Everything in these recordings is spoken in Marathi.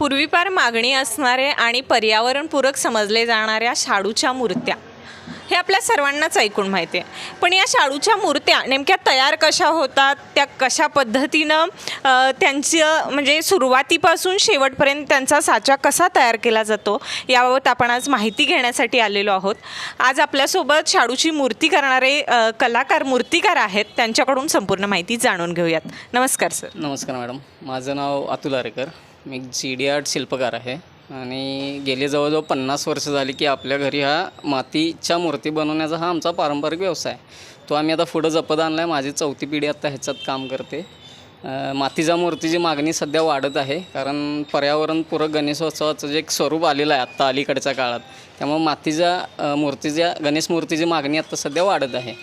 पूर्वीपार मागणी असणारे आणि पर्यावरणपूरक समजले जाणाऱ्या शाडूच्या मूर्त्या. हे आपल्या सर्वांनाच ऐकून माहिती आहे. पण या शाडूच्या मूर्त्या नेमक्या तयार कशा होतात? त्या कशा पद्धतीनं त्यांचं म्हणजे सुरुवातीपासून शेवटपर्यंत त्यांचा साचा कसा तयार केला जातो? याबाबत आपण आज माहिती घेण्यासाठी आलेलो आहोत. आज आपल्यासोबत शाडूची मूर्ती करणारे कलाकार मूर्तिकार आहेत. त्यांच्याकडून संपूर्ण माहिती जाणून घेऊयात. नमस्कार सर. नमस्कार मॅडम. माझं नाव अतुल आरेकर. मी जी डी आर्ट शिल्पकार आहे. आणि गेले जवळजवळ पन्नास वर्ष झाली की आपल्या घरी हा मातीच्या मूर्ती बनवण्याचा हा आमचा पारंपरिक व्यवसाय तो आम्ही आता पुढं जपत आणला आहे माझी चौथी पिढी आता ह्याच्यात काम करते. मातीच्या मूर्तीची मागणी सध्या वाढत आहे. कारण पर्यावरणपूरक गणेशोत्सवाचं जे एक स्वरूप आलेलं आहे आत्ता अलीकडच्या काळात त्यामुळे मातीच्या मूर्तीच्या गणेश मूर्तीची मागणी आत्ता सध्या वाढत आहे.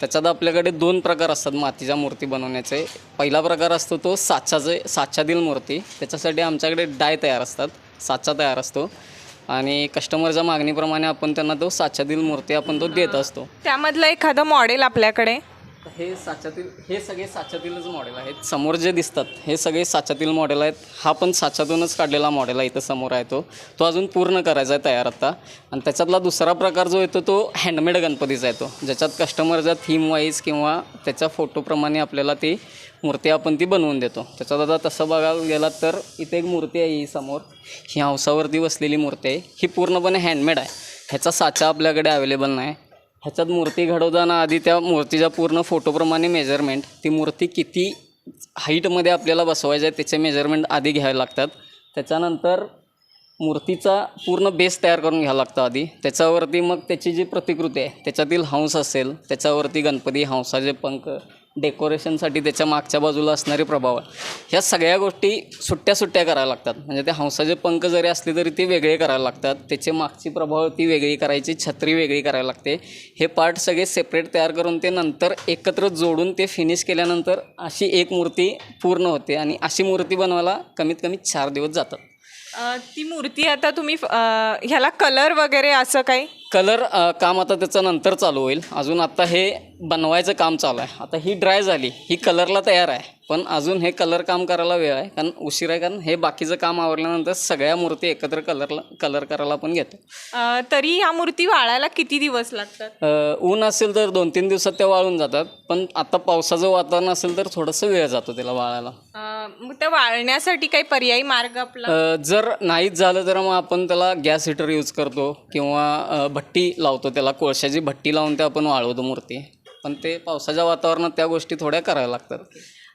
त्याच्यात आपल्याकडे दोन प्रकार असतात मातीच्या मूर्ती बनवण्याचे. पहिला प्रकार असतो तो साचाचे साच्यातील मूर्ती. त्याच्यासाठी आमच्याकडे डाय तयार असतात साचा तयार असतो. आणि कस्टमरच्या मागणीप्रमाणे आपण त्यांना तो साच्यातील मूर्ती आपण तो देत असतो. त्यामधलं एखादं मॉडेल आपल्याकडे? हे साच्यातील हे सगळे साच्यातीलच मॉडेल आहेत. समोर जे दिसतात हे सगळे साच्यातील मॉडेल आहेत. हा पण साच्यातूनच काढलेला मॉडेल आहे इथं समोर आहे तो. तो अजून पूर्ण करायचा आहे तयार आता. आणि त्याच्यातला दुसरा प्रकार जो येतो तो हँडमेड गणपतीचा येतो. ज्याच्यात कस्टमरच्या थीम वाईज किंवा त्याच्या फोटोप्रमाणे आपल्याला ती मूर्ती आपण ती बनवून देतो. त्याच्यात आता तसं बघायला गेलात तर इथे एक मूर्ती आहे ही समोर. ही हौसावरती बसलेली मूर्ती आहे. ही पूर्णपणे हँडमेड आहे. ह्याचा साचा आपल्याकडे अवेलेबल नाही. ह्याच्यात मूर्ती घडवताना आधी त्या मूर्तीच्या पूर्ण फोटोप्रमाणे मेजरमेंट ती मूर्ती किती हाईटमध्ये आपल्याला बसवायचं आहे त्याचे मेजरमेंट आधी घ्यावे लागतात. त्याच्यानंतर मूर्तीचा पूर्ण बेस तयार करून घ्यावा लागतो आधी. त्याच्यावरती मग त्याची जी प्रतिकृती आहे त्याच्यातील हंस असेल त्याच्यावरती गणपती हंसाचे पंख डेकोरेशनसाठी त्याच्या मागच्या बाजूला असणारे प्रभाव ह्या सगळ्या गोष्टी सुट्ट्या सुट्ट्या करायला लागतात. म्हणजे ते हंसाचे पंख जरी असले तरी ते वेगळे करायला लागतात. त्याचे मागची प्रभाव ती वेगळी करायची छत्री वेगळी करायला लागते. हे पार्ट सगळे सेपरेट तयार करून ते नंतर एकत्र जोडून ते फिनिश केल्यानंतर अशी एक मूर्ती पूर्ण होते आणि अशी मूर्ती बनवायला कमीत कमी चार दिवस जातात. अ, ती मूर्ती आता तुम्ही अ, ह्याला कलर वगैरे असं काही? कलर अ, काम आता त्याचं नंतर चालू होईल. अजून आता हे बनवायचं काम चालू आहे. आता ही ड्राय झाली. ही कलरला तयार आहे. पण अजून हे कलर काम करायला वेळ आहे. कारण उशीर आहे. कारण हे बाकीचं काम आवरल्यानंतर सगळ्या मूर्ती एकत्र कलरला कलर करायला आपण घेतो. अ, तरी ह्या मूर्ती वाळायला किती दिवस लागतात? अ, ऊन असेल तर दोन तीन दिवसात त्या वाळून जातात. पण आता पावसाचं वातावरण असेल तर थोडंसं वेळ जातो त्याला वाळायला. अ, मग त्या वाळण्यासाठी काही पर्यायी मार्ग आपला? अ, जर नाहीच झालं तर मग आपण त्याला गॅस हिटर यूज करतो किंवा अ, भट्टी लावतो त्याला. कोळशाची भट्टी लावून ते आपण वाळवतो मूर्ती. पण ते पावसाच्या वातावरणात त्या गोष्टी थोड्या करायला लागतात.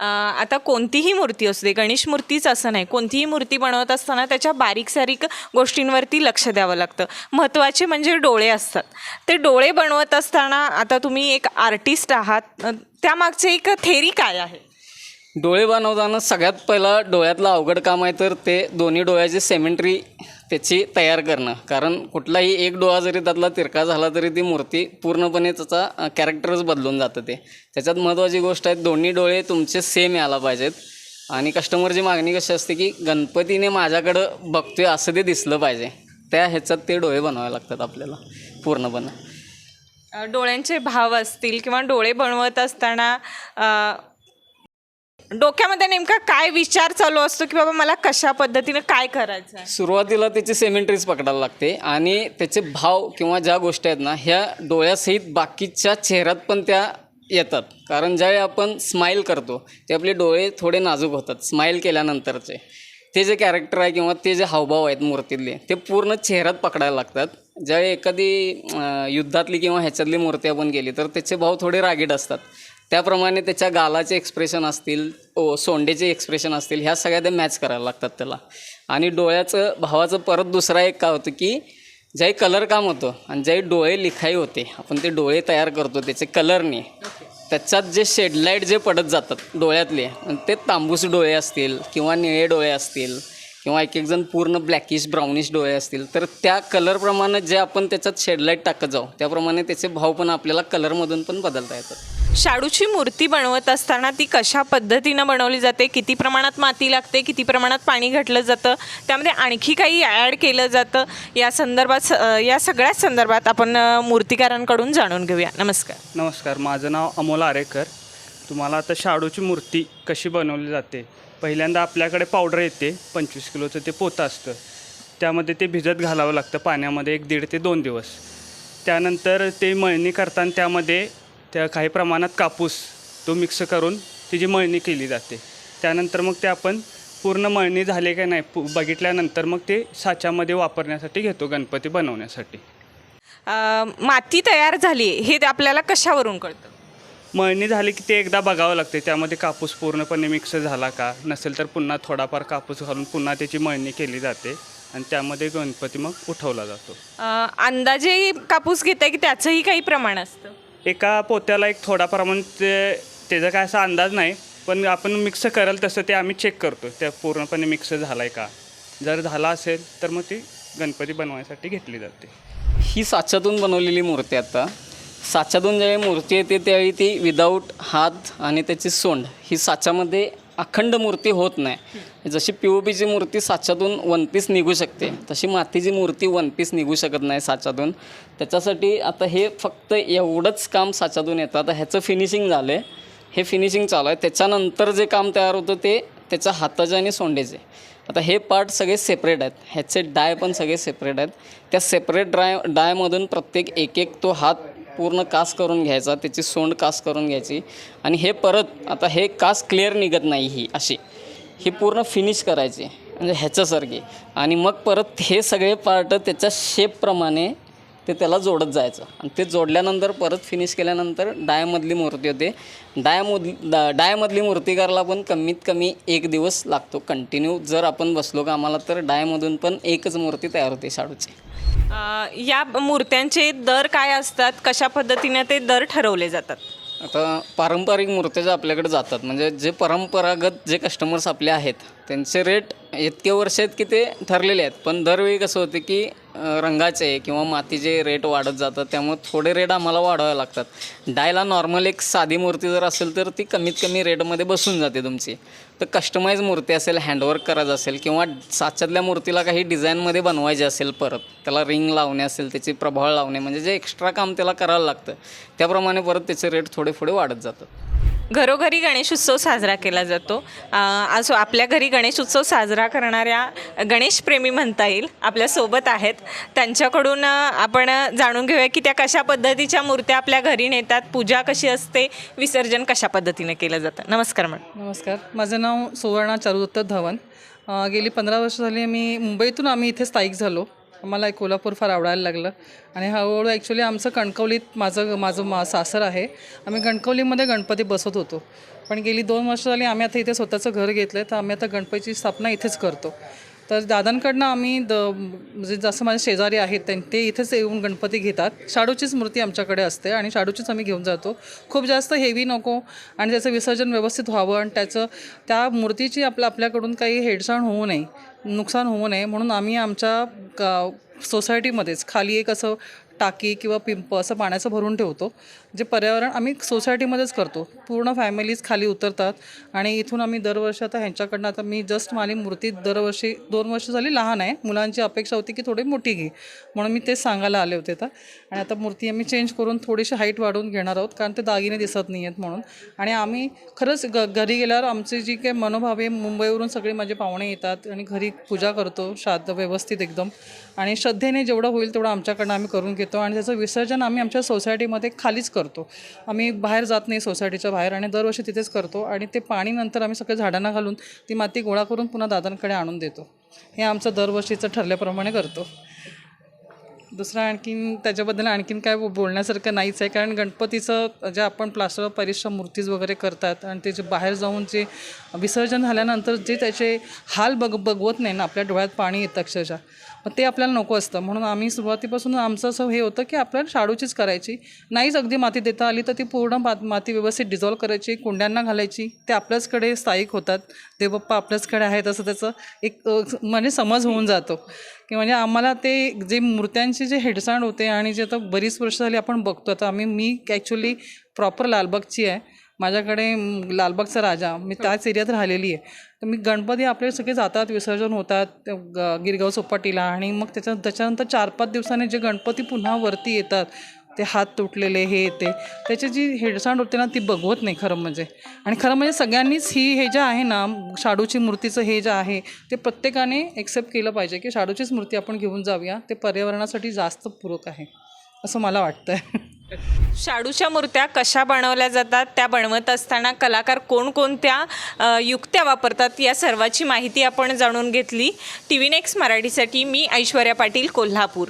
अ, आता कोणतीही मूर्ती असू दे गणेश मूर्तीच असं नाही. कोणतीही मूर्ती बनवत असताना त्याच्या बारीक सारीक गोष्टींवरती लक्ष द्यावं लागतं. महत्त्वाचे म्हणजे डोळे असतात. ते डोळे बनवत असताना आता तुम्ही एक आर्टिस्ट आहात. अ, त्यामागचे एक थेरी काय आहे? डोळे बनवताना सगळ्यात पहिला डोळ्यातलं अवघड काम आहे तर ते दोन्ही डोळ्याची सेमेंट्री त्याची तयार करणं. कारण कुठलाही एक डोळा जरी त्यातला तिरका झाला तरी ती मूर्ती पूर्णपणे त्याचा कॅरेक्टरच बदलून जातं ते. त्याच्यात महत्त्वाची गोष्ट आहे दोन्ही डोळे तुमचे सेम यायला पाहिजेत. आणि कस्टमरची मागणी कशी असते की गणपतीने माझ्याकडं बघतोय असं ते दिसलं पाहिजे. त्या ह्याच्यात ते डोळे बनवावे लागतात आपल्याला पूर्णपणे. डोळ्यांचे भाव असतील किंवा डोळे बनवत असताना डोक्यामध्ये नेमका काय विचार चालू असतो की बाबा मला कशा पद्धतीने काय करायचं आहे सुरुवातीला त्याची सेमेंट्रीज पकडायला लागते आणि त्याचे भाव किंवा ज्या गोष्टी आहेत ना ह्या डोळ्यासहित बाकीच्या चेहऱ्यात पण त्या येतात. कारण ज्यावेळी आपण स्माईल करतो ते आपले डोळे थोडे नाजूक होतात स्माईल केल्यानंतरचे. ते जे कॅरेक्टर आहे किंवा ते जे हावभाव आहेत मूर्तीतले ते पूर्ण चेहऱ्यात पकडायला लागतात. ज्यावेळी एखादी युद्धातली किंवा ह्याच्यातली मूर्ती आपण केली तर त्याचे भाव थोडे रागीट असतात. त्याप्रमाणे त्याच्या गालाचे एक्सप्रेशन असतील ओ सोंडेचे एक्सप्रेशन असतील ह्या सगळ्या ते मॅच करायला लागतात त्याला. आणि डोळ्याचं भावाचं परत दुसरा एक का होतं की ज्याही कलर काम होतं आणि ज्याही डोळे लिखाई होते आपण ते डोळे तयार करतो त्याचे कलरने त्याच्यात जे शेडलाईट जे पडत जातात डोळ्यातले आणि ते तांबूस डोळे असतील किंवा निळे डोळे असतील किंवा एक एक जण पूर्ण ब्लॅकिश ब्राउनिश डोळे असतील तर त्या कलरप्रमाणे जे आपण त्याच्यात शेडलाईट टाकत जाऊ त्याप्रमाणे त्याचे भाव पण आपल्याला कलरमधून पण बदलता येतात. शाडूची मूर्ती बनवत असताना ती कशा पद्धतीनं बनवली जाते? किती प्रमाणात माती लागते? किती प्रमाणात पाणी घातलं जातं? त्यामध्ये आणखी काही ॲड केलं जातं? या संदर्भात स- या सगळ्याच संदर्भात आपण मूर्तिकारांकडून जाणून घेऊया. नमस्कार. नमस्कार. माझं नाव अमोल आरेकर. तुम्हाला आता शाडूची मूर्ती कशी बनवली जाते? पहिल्यांदा आपल्याकडे पावडर येते पंचवीस किलोचं ते पोतं असतं. त्यामध्ये ते भिजत घालावं लागतं पाण्यामध्ये एक दीड ते दोन दिवस. त्यानंतर ते मळणी करताना त्यामध्ये त्या काही प्रमाणात कापूस तो मिक्स करून त्याची मळणी केली जाते. त्यानंतर मग ते आपण पूर्ण मळणी झाले का नाही पु बघितल्यानंतर मग ते साच्यामध्ये वापरण्यासाठी घेतो गणपती बनवण्यासाठी. अ, माती तयार झाली हे आपल्याला कशावरून कळतं? मळणी झाली की ते एकदा बघावं लागते त्यामध्ये कापूस पूर्णपणे मिक्स झाला का? नसेल तर पुन्हा थोडाफार कापूस घालून पुन्हा त्याची मळणी केली जाते आणि त्यामध्ये गणपती मग उठवला जातो. अ, अंदाजे कापूस घेताय की त्याचंही काही प्रमाण असतं? एका पोत्याला एक थोडा प्रमाण ते त्याचा काय असा अंदाज नाही पण आपण मिक्स कराल तसं ते आम्ही चेक करतो त्या पूर्णपणे मिक्स झाला आहे का? जर झाला असेल तर मग ती गणपती बनवायसाठी घेतली जाते. ही साच्यातून बनवलेली मूर्ती आता. साच्यातून ज्यावेळी मूर्ती येते त्यावेळी ती विदाऊट हात आणि त्याची सोंड ही साच्यामध्ये अखंड मूर्ती होत नाही. जशी पी ओ पीची मूर्ती साच्यातून वन पीस निघू शकते तशी मातीची मूर्ती वन पीस निघू शकत नाही साच्यातून. त्याच्यासाठी आता हे फक्त एवढंच काम साच्यातून येतं. आता ह्याचं फिनिशिंग झालं आहे हे फिनिशिंग चालू आहे. त्याच्यानंतर जे काम तयार होतं ते त्याच्या हाताचे आणि सोंडेचे. आता हे पार्ट सगळे सेपरेट आहेत. ह्याचे डाय पण सगळे सेपरेट आहेत. त्या सेपरेट ड्राय डायमधून प्रत्येक एक एक तो हात पूर्ण कास करून घ्यायचा त्याची सोंड कास करून घ्यायची आणि हे परत आता हे कास क्लिअर निघत नाही ही अशी. ही पूर्ण फिनिश करायची म्हणजे ह्याच्यासारखी. आणि मग परत हे सगळे पार्ट त्याच्या शेपप्रमाणे ते त्याला जोडत जायचं. आणि ते जोडल्यानंतर परत फिनिश केल्यानंतर डायमधली मूर्ती होते. डायमधली डा डायमधली मूर्तिकारला पण कमीत कमी एक दिवस लागतो. कंटिन्यू जर आपण बसलो का आम्हाला तर डायमधून पण एकच मूर्ती तयार होते शाडूची. या मूर्त्यांचे दर काय असतात? कशा पद्धतीने ते दर ठरवले जातात? आता पारंपरिक मूर्त्या ज्या आपल्याकडे जातात म्हणजे जे परंपरागत जे कस्टमर्स आपले आहेत त्यांचे रेट इतके वर्ष आहेत की ते ठरलेले आहेत. पण दरवेळी कसं होते की रंगाचे किंवा मातीचे रेट वाढत जातात त्यामुळे थोडे रेट आम्हाला वाढवावे लागतात. डायला नॉर्मल एक साधी मूर्ती जर असेल तर ती कमीत कमी रेटमध्ये बसून जाते तुमची. तर कस्टमाइज मूर्ती असेल हँडवर्क करायचं असेल किंवा साच्यातल्या मूर्तीला काही डिझाईनमध्ये बनवायचे असेल परत त्याला रिंग लावणे असेल त्याची प्रभाळ लावणे म्हणजे जे एक्स्ट्रा काम त्याला करायला लागतं त्याप्रमाणे परत त्याचे रेट थोडे थोडे वाढत जातात. घरोघरी गणेश उत्सव साजरा केला जातो. असो आपल्या घरी गणेश उत्सव साजरा करणाऱ्या गणेशप्रेमी म्हणता येईल आपल्यासोबत आहेत. त्यांच्याकडून आपण जाणून घेऊया की त्या कशा पद्धतीच्या मूर्त्या आपल्या घरी नेतात पूजा कशी असते विसर्जन कशा पद्धतीने केलं जातं. नमस्कार मॅडम. नमस्कार. माझं नाव सुवर्णा चारुदत्त धवन. गेली पंधरा वर्ष झाली मी मुंबईतून आम्ही इथे स्थायिक झालो. आम्हाला कोल्हापूर फार आवडायला लागलं. आणि हळूहळू ॲक्च्युली आमचं कणकवलीत माझं माझं मा सासर आहे. आम्ही कणकवलीमध्ये गणपती बसवत होतो. पण गेली दोन वर्ष झाली आम्ही आता इथे स्वतःचं घर घेतलं आहे तर आम्ही आता गणपतीची स्थापना इथेच करतो. तर दादांकडनं आम्ही द म्हणजे जसं माझे शेजारी आहेत त्यां ते इथेच येऊन गणपती घेतात. शाडूचीच मूर्ती आमच्याकडे असते आणि शाडूचीच आम्ही घेऊन जातो. खूप जास्त हेवी नको आणि त्याचं विसर्जन व्यवस्थित व्हावं आणि त्याचं त्या मूर्तीची आपलं आपल्याकडून काही हेडसाण होऊ नये नुकसान होऊ नये म्हणून आम्ही आमच्या सोसायटीमध्येच खाली एक असं टाकी किंवा पिंप असं पाण्याचं भरून ठेवतो जे पर्यावरण आम्ही सोसायटीमध्येच करतो. पूर्ण फॅमिलीज खाली उतरतात आणि इथून आम्ही दरवर्षी आता ह्यांच्याकडनं आता मी जस्ट माझी मूर्ती दरवर्षी दोन वर्ष झाली लहान आहे. मुलांची अपेक्षा होती की थोडी मोठी घे म्हणून मी तेच सांगायला आले होते आता. आणि आता मूर्ती आम्ही चेंज करून थोडीशी हाईट वाढवून घेणार आहोत कारण ते दागिने दिसत नाही आहेत म्हणून. आणि आम्ही खरंच ग घरी गेल्यावर आमची जी काही मनोभाव आहे मुंबईवरून सगळे माझे पाहुणे येतात आणि घरी पूजा करतो श्राद्ध व्यवस्थित एकदम. आणि श्रद्धेने जेवढं होईल तेवढं आमच्याकडनं आम्ही करून घेतो. आणि त्याचं विसर्जन आम्ही आमच्या सोसायटीमध्ये खालीच करतो. आम्ही बाहेर जात नाही सोसायटीच्या बाहेर आणि दरवर्षी तिथेच करतो आणि ते पाणी नंतर आम्ही सगळे झाडांना घालून ती माती गोळा करून पुन्हा दादांकडे आणून देतो. हे आमचं दरवर्षीचं ठरल्याप्रमाणे करतो. दुसरं आणखीन त्याच्याबद्दल आणखीन काय बोलण्यासारखं नाहीच आहे. कारण गणपतीचं जे आपण प्लास्टर परिश्रम पॅरिसच्या मूर्तीज वगैरे करतात आणि ते जे बाहेर जाऊन जे विसर्जन झाल्यानंतर जे त्याचे हाल बघ बघवत नाही ना आपल्या डोळ्यात पाणी येतं अक्षरशः. मग ते आपल्याला नको असतं. म्हणून आम्ही सुरुवातीपासून आमचं असं हे होतं की आपल्याला शाडूचीच करायची. नाहीच अगदी माती देता आली तर ती पूर्ण मात माती व्यवस्थित डिझॉल्व करायची कुंड्यांना घालायची. ते आपल्याचकडे स्थायिक होतात. देवबाप्पा आपल्याचकडे आहेत असं त्याचं एक म्हणजे समज होऊन जातो. की म्हणजे आम्हाला ते जे मूर्त्यांचे जे हेडसांड होते आणि जे आता बरीच वर्ष झाली आपण बघतो. आता आम्ही मी ॲक्च्युली प्रॉपर लालबागची आहे. माझ्याकडे लालबागचा राजा. मी त्याच एरियात राहिलेली आहे. तर मी गणपती आपले सगळे जातात विसर्जन होतात गिरगाव चौपाटीला. आणि मग त्याच्या त्याच्यानंतर चार पाच दिवसांनी जे गणपती पुन्हा वरती येतात ते हात तुटलेले हे ते त्याची जी हेडसांड होते ना ती बघवत नाही खरं म्हणजे. आणि खरं म्हणजे सगळ्यांनीच ही हे जे आहे ना शाडूची मूर्तीचं हे जे आहे ते प्रत्येकाने एक्सेप्ट केलं पाहिजे की शाडूचीच मूर्ती आपण घेऊन जाऊया. ते पर्यावरणासाठी जास्त पूरक आहे. असं मला वाटतं शाडूच्या मूर्त्या कशा बनवल्या जातात त्या बनवत असताना कलाकार कोणकोणत्या युक्त्या वापरतात या सर्वाची माहिती आपण जाणून घेतली. टी व्ही नेक्स्ट मराठीसाठी मी ऐश्वर्या पाटील कोल्हापूर.